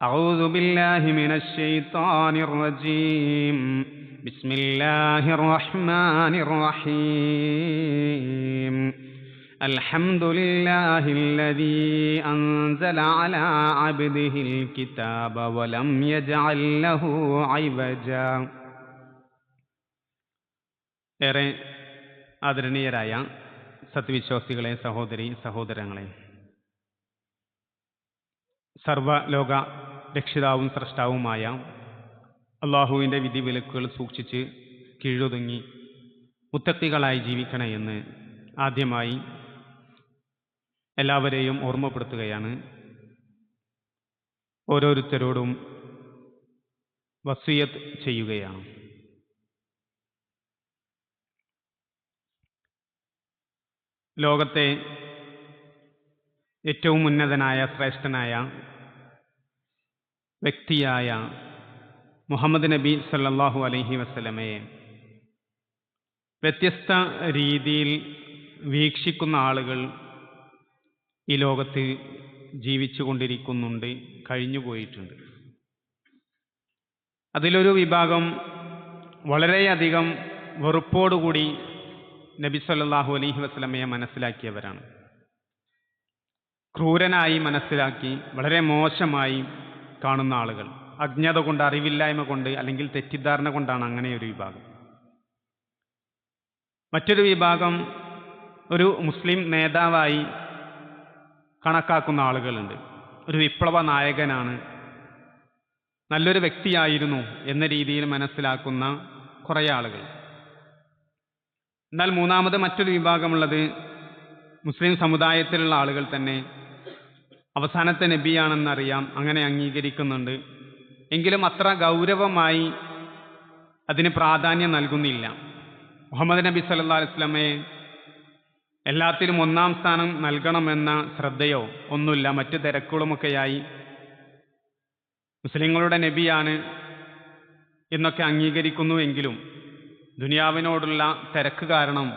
أعوذ بالله من الشيطان الرجيم بسم الله الرحمن الرحيم الحمد لله الذي أنزل على عبده الكتاب ولم يجعل له عوجا ഏറെ ആദരണീയരായ സത്യവിശ്വാസികളെ സഹോദരി സഹോദരങ്ങളെ സർവലോക രക്ഷിതാവും സ്രഷ്ടാവുമായ അള്ളാഹുവിന്റെ വിധി വിലക്കുകൾ സൂക്ഷിച്ച് കീഴൊതുങ്ങി മുത്തക്കികളായി ജീവിക്കണമെന്ന് ആദ്യമായി എല്ലാവരെയും ഓർമ്മപ്പെടുത്തുകയാണ്. ഓരോരുത്തരോടും വസീയത്ത് ചെയ്യുകയാണ്. ലോകത്തെ ഏറ്റവും ഉന്നതനായ ശ്രേഷ്ഠനായ വ്യക്തിയായ മുഹമ്മദ് നബി സല്ലാഹു അലൈഹി വസ്ലമയെ വ്യത്യസ്ത രീതിയിൽ വീക്ഷിക്കുന്ന ആളുകൾ ഈ ലോകത്ത് ജീവിച്ചു കൊണ്ടിരിക്കുന്നുണ്ട് കഴിഞ്ഞുപോയിട്ടുണ്ട്. അതിലൊരു വിഭാഗം വളരെയധികം വെറുപ്പോടുകൂടി നബി സല്ലാഹു അലൈഹി വസ്ലമയെ മനസ്സിലാക്കിയവരാണ്. ക്രൂരനായി മനസ്സിലാക്കി വളരെ മോശമായി കാണുന്ന ആളുകൾ. അജ്ഞത കൊണ്ട് അറിവില്ലായ്മ കൊണ്ട് അല്ലെങ്കിൽ തെറ്റിദ്ധാരണ കൊണ്ടാണ് അങ്ങനെ ഒരു വിഭാഗം. മറ്റൊരു വിഭാഗം ഒരു മുസ്ലിം നേതാവായി കണക്കാക്കുന്ന ആളുകളുണ്ട്. ഒരു വിപ്ലവ നായകനാണ്. നല്ലൊരു വ്യക്തിയായിരുന്നു എന്ന രീതിയിൽ മനസ്സിലാക്കുന്ന കുറേ ആളുകൾ. എന്നാൽ മൂന്നാമത് മറ്റൊരു വിഭാഗമുള്ളത് മുസ്ലിം സമുദായത്തിലുള്ള ആളുകൾ തന്നെ അവസാനത്തെ നബിയാണെന്നറിയാം. അങ്ങനെ അംഗീകരിക്കുന്നുണ്ട്. എങ്കിലും അത്ര ഗൗരവമായി അതിന് പ്രാധാന്യം നൽകുന്നില്ല. മുഹമ്മദ് നബി സല്ലാ വസ്ലമയെ എല്ലാത്തിലും ഒന്നാം സ്ഥാനം നൽകണമെന്ന ശ്രദ്ധയോ ഒന്നുമില്ല. മറ്റു തിരക്കുകളുമൊക്കെയായി മുസ്ലിങ്ങളുടെ നബിയാണ് എന്നൊക്കെ അംഗീകരിക്കുന്നു എങ്കിലും ദുനിയാവിനോടുള്ള തിരക്ക് കാരണം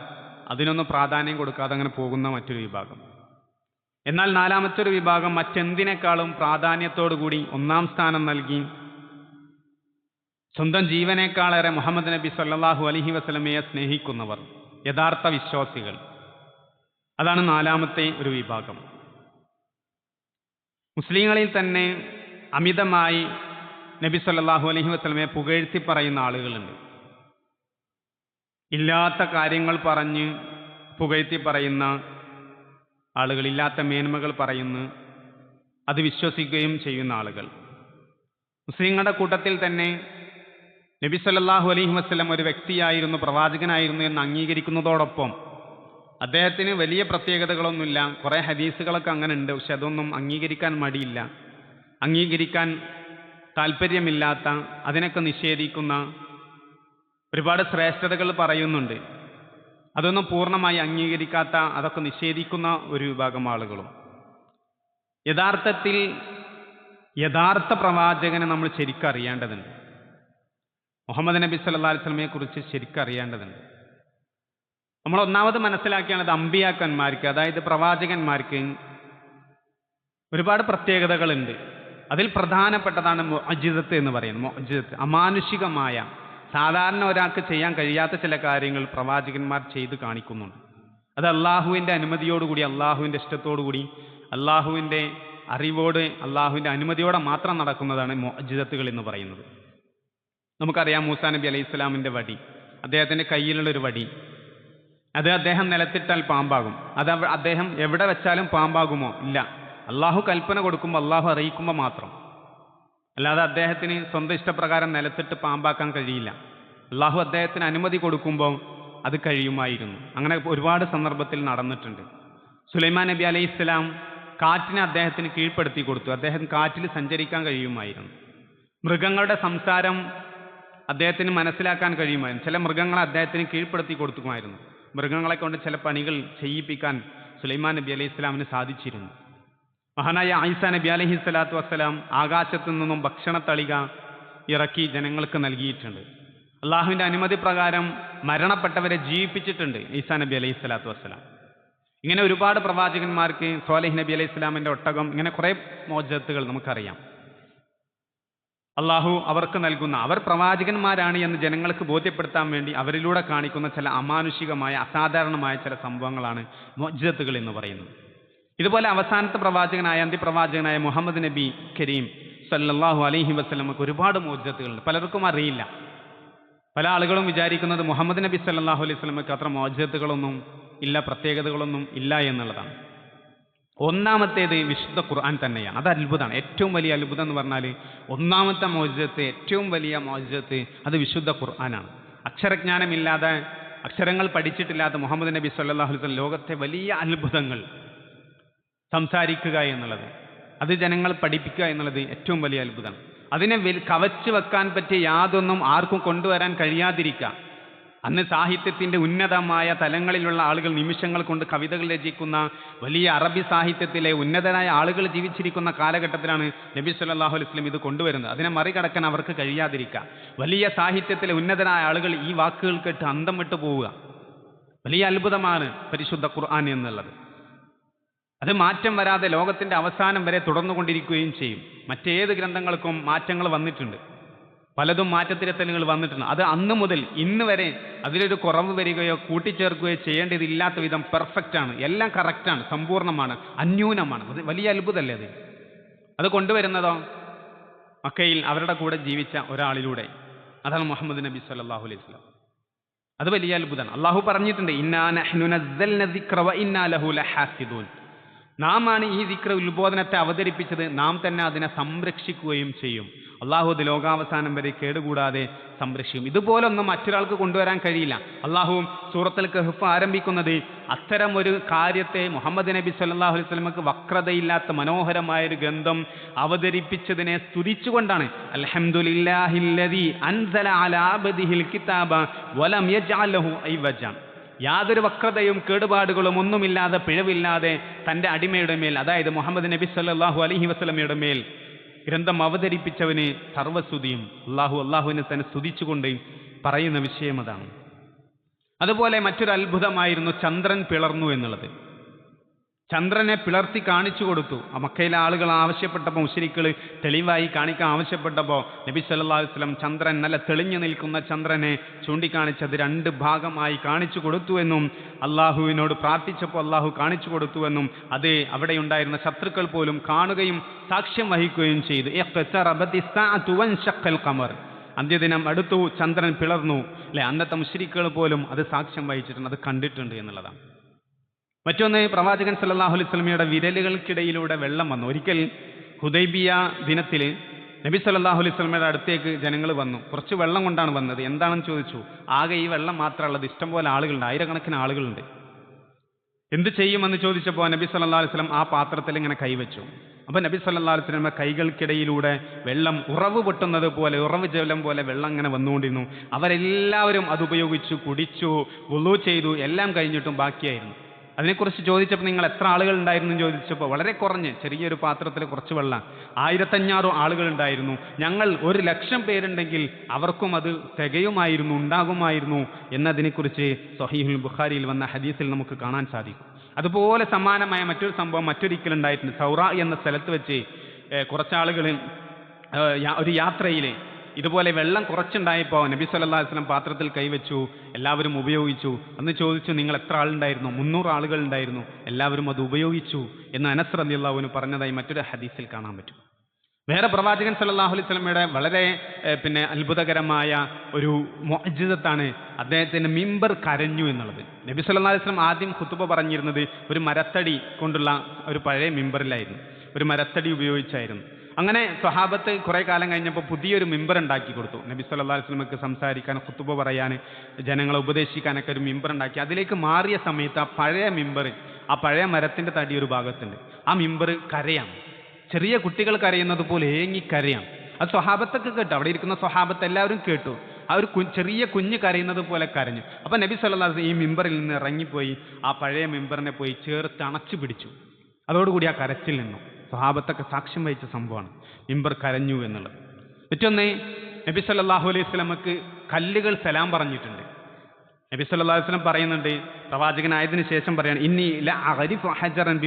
അതിനൊന്നും പ്രാധാന്യം കൊടുക്കാതെ അങ്ങനെ പോകുന്ന മറ്റൊരു വിഭാഗം. എന്നാൽ നാലാമത്തൊരു വിഭാഗം മറ്റെന്തിനേക്കാളും പ്രാധാന്യത്തോടുകൂടി ഒന്നാം സ്ഥാനം നൽകി. സ്വന്തം ജീവനേക്കാളേറെ മുഹമ്മദ് നബി സല്ലാഹു അലഹി വസ്ലമയെ സ്നേഹിക്കുന്നവർ യഥാർത്ഥ വിശ്വാസികൾ. അതാണ് നാലാമത്തെ ഒരു വിഭാഗം. മുസ്ലിങ്ങളിൽ തന്നെ അമിതമായി നബി സല്ലാഹു അലഹി വസ്ലമയെ പുകഴ്ത്തി പറയുന്ന ആളുകളുണ്ട്. ഇല്ലാത്ത കാര്യങ്ങൾ പറഞ്ഞ് പുകഴ്ത്തി പറയുന്ന ആളുകൾ ഇല്ലാത്ത മേന്മകൾ പറയുന്നു. അത് വിശ്വസിക്കുകയും ചെയ്യുന്ന ആളുകൾ. മുസ്ലിങ്ങളുടെ കൂട്ടത്തിൽ തന്നെ നബി സല്ലാഹു അലൈഹി വസ്ലം ഒരു വ്യക്തിയായിരുന്നു പ്രവാചകനായിരുന്നു എന്ന് അംഗീകരിക്കുന്നതോടൊപ്പം അദ്ദേഹത്തിന് വലിയ പ്രത്യേകതകളൊന്നുമില്ല. കുറേ ഹദീസുകളൊക്കെ അങ്ങനെ ഉണ്ട് പക്ഷെ അതൊന്നും അംഗീകരിക്കാൻ മടിയില്ല. അംഗീകരിക്കാൻ താല്പര്യമില്ലാത്ത അതിനൊക്കെ നിഷേധിക്കുന്ന ഒരുപാട് ശ്രേഷ്ഠതകൾ പറയുന്നുണ്ട്. അതൊന്നും പൂർണമായി അംഗീകരിക്കാത്ത അതൊക്കെ നിഷേധിക്കുന്ന ഒരു വിഭാഗം ആളുകളും. യഥാർത്ഥത്തിൽ യഥാർത്ഥ പ്രവാചകനെ നമ്മൾ ശരിക്കും അറിയേണ്ടതുണ്ട്. മുഹമ്മദ് നബി സല്ലാ അലിസ്ലമയെ കുറിച്ച് ശരിക്കും അറിയേണ്ടതുണ്ട്. നമ്മൾ ഒന്നാമത് മനസ്സിലാക്കേണ്ടത് അമ്പിയാക്കന്മാർക്ക് അതായത് പ്രവാചകന്മാർക്ക് ഒരുപാട് പ്രത്യേകതകളുണ്ട്. അതിൽ പ്രധാനപ്പെട്ടതാണ് അജിതത്ത് എന്ന് പറയുന്നത്. മൊജിദത്ത് അമാനുഷികമായ സാധാരണ ഒരാൾക്ക് ചെയ്യാൻ കഴിയാത്ത ചില കാര്യങ്ങൾ പ്രവാചകന്മാർ ചെയ്ത് കാണിക്കുന്നുണ്ട്. അത് അള്ളാഹുവിന്റെ അനുമതിയോടുകൂടി അള്ളാഹുവിന്റെ ഇഷ്ടത്തോടുകൂടി അള്ളാഹുവിന്റെ അറിവോട് അള്ളാഹുവിന്റെ അനുമതിയോടെ മാത്രം നടക്കുന്നതാണ് മോജിതത്തുകൾ എന്ന് പറയുന്നത്. നമുക്കറിയാം മൂസാ നബി അലൈഹി ഇസ്ലാമിന്റെ വടി അദ്ദേഹത്തിന്റെ കയ്യിലുള്ളൊരു വടി. അത് അദ്ദേഹം നിലത്തിട്ടാൽ പാമ്പാകും. അത് അദ്ദേഹം എവിടെ വെച്ചാലും പാമ്പാകുമോ? ഇല്ല. അള്ളാഹു കൽപ്പന കൊടുക്കുമ്പോൾ അള്ളാഹു അറിയിക്കുമ്പോൾ മാത്രം. അല്ലാതെ അദ്ദേഹത്തിന് സ്വന്തം ഇഷ്ടപ്രകാരം നിലത്തിട്ട് പാമ്പാക്കാൻ കഴിയില്ല. അള്ളാഹു അദ്ദേഹത്തിന് അനുമതി കൊടുക്കുമ്പോൾ അത് കഴിയുമായിരുന്നു. അങ്ങനെ ഒരുപാട് സന്ദർഭത്തിൽ നടന്നിട്ടുണ്ട്. സുലൈമാൻ നബി അലൈഹി ഇസ്ലാം കാറ്റിനെ അദ്ദേഹത്തിന് കീഴ്പ്പെടുത്തി കൊടുത്തു. അദ്ദേഹം കാറ്റിൽ സഞ്ചരിക്കാൻ കഴിയുമായിരുന്നു. മൃഗങ്ങളുടെ സംസാരം അദ്ദേഹത്തിന് മനസ്സിലാക്കാൻ കഴിയുമായിരുന്നു. ചില മൃഗങ്ങളെ അദ്ദേഹത്തിന് കീഴ്പ്പെടുത്തി കൊടുക്കുമായിരുന്നു മൃഗങ്ങളെ കൊണ്ട് ചില പണികൾ ചെയ്യിപ്പിക്കാൻ സുലൈമാൻ നബി അലൈഹി ഇസ്ലാമിന് സാധിച്ചിരുന്നു. മഹാനായ ആയിസ നബി അലഹി സ്വലാത്തു വസ്സലാം ആകാശത്തു നിന്നും ഭക്ഷണത്തളിക ഇറക്കി ജനങ്ങൾക്ക് നൽകിയിട്ടുണ്ട്. അള്ളാഹുവിന്റെ അനുമതി പ്രകാരം മരണപ്പെട്ടവരെ ജീവിപ്പിച്ചിട്ടുണ്ട് ഈസാ നബി അലൈഹി സ്വലാത്തു വസ്സലാം. ഇങ്ങനെ ഒരുപാട് പ്രവാചകന്മാർക്ക് സോലഹ് നബി അലൈഹി സ്വലാമിന്റെ ഒട്ടകം ഇങ്ങനെ കുറേ മോചത്തുകൾ നമുക്കറിയാം. അള്ളാഹു അവർക്ക് നൽകുന്ന അവർ പ്രവാചകന്മാരാണ് എന്ന് ജനങ്ങൾക്ക് ബോധ്യപ്പെടുത്താൻ വേണ്ടി അവരിലൂടെ കാണിക്കുന്ന ചില അമാനുഷികമായ അസാധാരണമായ ചില സംഭവങ്ങളാണ് മോജത്തുകൾ എന്ന് പറയുന്നത്. ഇതുപോലെ അവസാനത്തെ പ്രവാചകനായ അന്ത്യപ്രവാചകനായ മുഹമ്മദ് നബി കരീം സല്ലാഹു അലൈഹി വസ്ലമക്ക് ഒരുപാട് മോചത്തുകളുണ്ട്. പലർക്കും അറിയില്ല. പല ആളുകളും വിചാരിക്കുന്നത് മുഹമ്മദ് നബി സല്ലാഹു അലൈഹി വസ്ലമക്ക് അത്ര മോചത്തുകളൊന്നും ഇല്ല പ്രത്യേകതകളൊന്നും ഇല്ല എന്നുള്ളതാണ്. ഒന്നാമത്തേത് വിശുദ്ധ ഖുർആൻ തന്നെയാണ്. അത് അത്ഭുതമാണ്. ഏറ്റവും വലിയ അത്ഭുതം എന്ന് പറഞ്ഞാൽ ഒന്നാമത്തെ മോചത്ത് ഏറ്റവും വലിയ മോചത്ത് അത് വിശുദ്ധ ഖുർആനാണ്. അക്ഷരജ്ഞാനമില്ലാതെ അക്ഷരങ്ങൾ പഠിച്ചിട്ടില്ലാത്ത മുഹമ്മദ് നബി സല്ലല്ലാഹു അലൈഹി വസല്ലം ലോകത്തെ വലിയ അത്ഭുതങ്ങൾ സംസാരിക്കുക എന്നുള്ളത്. അത് ജനങ്ങൾ പഠിപ്പിക്കുക എന്നുള്ളത് ഏറ്റവും വലിയ അത്ഭുതമാണ് അതിനെ കവച്ചു വെക്കാൻ പറ്റിയ യാതൊന്നും ആർക്കും കൊണ്ടുവരാൻ കഴിയാതിരിക്കാം അന്ന് സാഹിത്യത്തിന്റെ ഉന്നതമായ തലങ്ങളിലുള്ള ആളുകൾ നിമിഷങ്ങൾ കൊണ്ട് കവിതകൾ രചിക്കുന്ന വലിയ അറബി സാഹിത്യത്തിലെ ഉന്നതരായ ആളുകൾ ജീവിച്ചിരിക്കുന്ന കാലഘട്ടത്തിലാണ് നബി സല്ലാഹു അലൈഹി വസല്ലം ഇത് കൊണ്ടുവരുന്നത്. അതിനെ മറികടക്കാൻ അവർക്ക് കഴിയാതിരിക്കാം വലിയ സാഹിത്യത്തിലെ ഉന്നതരായ ആളുകൾ ഈ വാക്കുകൾ കേട്ട് അന്തം വിട്ടു പോവുക. വലിയ അത്ഭുതമാണ് പരിശുദ്ധ ഖുർആൻ എന്നുള്ളത്. അത് മാറ്റം വരാതെ ലോകത്തിന്റെ അവസാനം വരെ തുടർന്നുകൊണ്ടിരിക്കുകയും ചെയ്യും. മറ്റേത് ഗ്രന്ഥങ്ങൾക്കും മാറ്റങ്ങൾ വന്നിട്ടുണ്ട്. പലതും മാറ്റത്തിരുത്തലുകൾ വന്നിട്ടുണ്ട്. അത് അന്ന് മുതൽ ഇന്ന് വരെ അതിലൊരു കുറവ് വരികയോ കൂട്ടിച്ചേർക്കുകയോ ചെയ്യേണ്ടതില്ലാത്ത വിധം പെർഫെക്റ്റ് ആണ്. എല്ലാം കറക്റ്റാണ് സമ്പൂർണമാണ് അന്യൂനമാണ്. അത് വലിയ അത്ഭുതമല്ലേ അത്? അത് കൊണ്ടുവരുന്നതോ? മക്കയിൽ അവരുടെ കൂടെ ജീവിച്ച ഒരാളിലൂടെ. അതാണ് മുഹമ്മദ് നബി സല്ലല്ലാഹു അലൈഹി വസല്ലം. അത് വലിയ അത്ഭുതമാണ്. അള്ളാഹു പറഞ്ഞിട്ടുണ്ട് ഇന്നാ നഹ്നു നസ്സൽന വ ഇന്നാ ലഹു ലഹാഫിദൂൻ. നാം ആണ് ഈ ദിക്ര ഉത്ബോധനത്തെ അവതരിപ്പിച്ചത്. നാം തന്നെ അതിനെ സംരക്ഷിക്കുകയും ചെയ്യും. അള്ളാഹു അത് ലോകാവസാനം വരെ കേടുകൂടാതെ സംരക്ഷിക്കും. ഇതുപോലൊന്നും മറ്റൊരാൾക്ക് കൊണ്ടുവരാൻ കഴിയില്ല. അള്ളാഹു സൂറത്തുൽ കഹഫ് ആരംഭിക്കുന്നത് അത്തരം ഒരു കാര്യത്തെ മുഹമ്മദ് നബി സല്ലാഹു അലൈഹി സ്വലമക്ക് വക്രതയില്ലാത്ത മനോഹരമായൊരു ഗ്രന്ഥം അവതരിപ്പിച്ചതിനെ സ്തുതിച്ചുകൊണ്ടാണ് അൽഹംദുലില്ലാഹില്ലദി അൻസല അലാ അബ്ദിഹിൽ കിതാബ വലം യജ്അൽ ലഹു ഐവജൻ. യാതൊരു വക്രതയും കേടുപാടുകളും ഒന്നുമില്ലാതെ പിഴവില്ലാതെ തന്റെ അടിമയുടെ മേൽ അതായത് മുഹമ്മദ് നബി സല്ലാഹു അലഹി വസ്ലമയുടെ മേൽ ഗ്രന്ഥം അവതരിപ്പിച്ചവന് സർവസ്തുതിയും അള്ളാഹു അള്ളാഹുവിനെ തന്നെ സ്തുതിച്ചുകൊണ്ട് പറയുന്ന വിഷയം അതാണ്. അതുപോലെ മറ്റൊരു അത്ഭുതമായിരുന്നു ചന്ദ്രൻ പിളർന്നു എന്നുള്ളത്. ചന്ദ്രനെ പിളർത്തി കാണിച്ചു കൊടുത്തു. മക്കയിലെ ആളുകൾ ആവശ്യപ്പെട്ടപ്പോൾ മുസ്ലിക്കൾ തെളിവായി കാണിക്കാൻ ആവശ്യപ്പെട്ടപ്പോൾ നബി സല്ലല്ലാഹു വസ്ലം ചന്ദ്രൻ നല്ല തെളിഞ്ഞു നിൽക്കുന്ന ചന്ദ്രനെ ചൂണ്ടിക്കാണിച്ചത് രണ്ട് ഭാഗമായി കാണിച്ചു കൊടുത്തുവെന്നും അള്ളാഹുവിനോട് പ്രാർത്ഥിച്ചപ്പോൾ അള്ളാഹു കാണിച്ചു കൊടുത്തുവെന്നും അത് അവിടെയുണ്ടായിരുന്ന ശത്രുക്കൾ പോലും കാണുകയും സാക്ഷ്യം വഹിക്കുകയും ചെയ്തു. കമർ അന്ത്യദിനം അടുത്തു ചന്ദ്രൻ പിളർന്നു. അല്ലെ? അന്നത്തെ മുസ്ലിക്കുകൾ പോലും അത് സാക്ഷ്യം വഹിച്ചിട്ടുണ്ട് അത് കണ്ടിട്ടുണ്ട് എന്നുള്ളതാണ്. മറ്റൊന്ന് പ്രവാചകൻ സല്ലല്ലാഹു അലൈഹി വസല്ലമയുടെ വിരലുകൾക്കിടയിലൂടെ വെള്ളം വന്നു. ഒരിക്കൽ ഹുദൈബിയ ദിനത്തിൽ നബി സല്ലല്ലാഹു അലൈഹി അടുത്തേക്ക് ജനങ്ങൾ വന്നു. കുറച്ച് വെള്ളം കൊണ്ടാണ് വന്നത്. എന്താണെന്ന് ചോദിച്ചു. ആകെ ഈ വെള്ളം മാത്രമുള്ളത് ഇഷ്ടംപോലെ ആളുകളുണ്ട്. ആയിരക്കണക്കിന് ആളുകളുണ്ട്. എന്ത് ചെയ്യുമെന്ന് ചോദിച്ചപ്പോൾ നബി സല്ലാ അലൈഹി വസല്ലം ആ പാത്രത്തിൽ ഇങ്ങനെ കൈവച്ചു. അപ്പോൾ നബി സല്ലാ അലൈഹി വസല്ലം കൈകൾക്കിടയിലൂടെ വെള്ളം ഉറവ് പൊട്ടുന്നത് പോലെ ഉറവ് ജലം പോലെ വെള്ളം ഇങ്ങനെ വന്നുകൊണ്ടിരുന്നു. അവരെല്ലാവരും അത് ഉപയോഗിച്ചു കുടിച്ചു വുളു ചെയ്തു എല്ലാം കഴിഞ്ഞിട്ടും ബാക്കിയായിരുന്നു. അതിനെക്കുറിച്ച് ചോദിച്ചപ്പോൾ നിങ്ങൾ എത്ര ആളുകൾ ഉണ്ടായിരുന്നു ചോദിച്ചപ്പോൾ വളരെ കുറഞ്ഞ് ചെറിയൊരു പാത്രത്തിൽ കുറച്ച് വെള്ളം. ആയിരത്തഞ്ഞാറ് ആളുകൾ ഉണ്ടായിരുന്നു. ഞങ്ങൾ ഒരു ലക്ഷം പേരുണ്ടെങ്കിൽ അവർക്കും അത് തികയുമായിരുന്നു ഉണ്ടാകുമായിരുന്നു എന്നതിനെക്കുറിച്ച് സഹീഹുൽ ബുഖാരിയിൽ വന്ന ഹദീസിൽ നമുക്ക് കാണാൻ സാധിക്കും. അതുപോലെ സമാനമായ മറ്റൊരു സംഭവം മറ്റൊരിക്കൽ ഉണ്ടായിട്ടുണ്ട്. സൗറ എന്ന സ്ഥലത്ത് വെച്ച് കുറച്ചാളുകൾ ഒരു യാത്രയിൽ ഇതുപോലെ വെള്ളം കുറച്ചുണ്ടായപ്പോൾ നബി സല്ലാ വസ്ലം പാത്രത്തിൽ കൈവച്ചു എല്ലാവരും ഉപയോഗിച്ചു. അന്ന് ചോദിച്ചു നിങ്ങൾ എത്ര ആളുണ്ടായിരുന്നു? മുന്നൂറ് ആളുകൾ ഉണ്ടായിരുന്നു എല്ലാവരും അത് ഉപയോഗിച്ചു. എന്ന് അനസ് റളിയല്ലാഹുവിന് പറഞ്ഞതായി മറ്റൊരു ഹദീസിൽ കാണാൻ പറ്റും. വേറെ പ്രവാചകൻ സല്ലല്ലാഹു അലൈഹി വളരെ പിന്നെ അത്ഭുതകരമായ ഒരു മോജിതത്താണ് അദ്ദേഹത്തിന്റെ മിമ്പർ കരഞ്ഞു എന്നുള്ളത്. നബി സല്ലാ അലൈഹി വസല്ലം ആദ്യം കുത്തുബ പറഞ്ഞിരുന്നത് ഒരു മരത്തടി കൊണ്ടുള്ള ഒരു പഴയ മിമ്പറിലായിരുന്നു. ഒരു മരത്തടി ഉപയോഗിച്ചായിരുന്നു. അങ്ങനെ സ്വഹാബത്ത് കുറെ കാലം കഴിഞ്ഞപ്പോൾ പുതിയൊരു മിമ്പർ ഉണ്ടാക്കി കൊടുത്തു. നബി സല്ലാ അലൈഹി വസല്ലമക്ക് സംസാരിക്കാൻ കുത്തുബ പറയാൻ ജനങ്ങളെ ഉപദേശിക്കാനൊക്കെ ഒരു മിമ്പർ ഉണ്ടാക്കി. അതിലേക്ക് മാറിയ സമയത്ത് ആ പഴയ മിമ്പർ ആ പഴയ മരത്തിന്റെ തടി ഒരു ഭാഗത്തുണ്ട്. ആ മിമ്പർ കരയാം. ചെറിയ കുട്ടികൾ കരയുന്നത് പോലെ ഏങ്ങി കരയാം. അത് സ്വഹാബത്തൊക്കെ കേട്ടു. അവിടെ ഇരിക്കുന്ന സ്വഹാബത്ത് എല്ലാവരും കേട്ടു. ആ ഒരു ചെറിയ കുഞ്ഞ് കരയുന്നത് പോലെ കരഞ്ഞു. അപ്പം നബി അലൈഹി ഈ മിമ്പറിൽ നിന്ന് ഇറങ്ങിപ്പോയി ആ പഴയ മിമ്പറിനെ പോയി ചേർത്ത് അണച്ചു പിടിച്ചു. അതോടുകൂടി ആ കരച്ചിൽ നിന്നു. സ്വഹാബത്തൊക്കെ സാക്ഷ്യം വഹിച്ച സംഭവമാണ്. മിമ്പർ കരഞ്ഞു എന്നുള്ളത്. മറ്റൊന്ന് നബി സല്ലാഹു അലൈഹി സ്വലമക്ക് കല്ലുകൾ സലാം പറഞ്ഞിട്ടുണ്ട്. നബി അലൈഹി വസല്ലം പറയുന്നുണ്ട് പ്രവാചകനായതിനു ശേഷം പറയാണ് ഇന്നി ല ഹജറൻ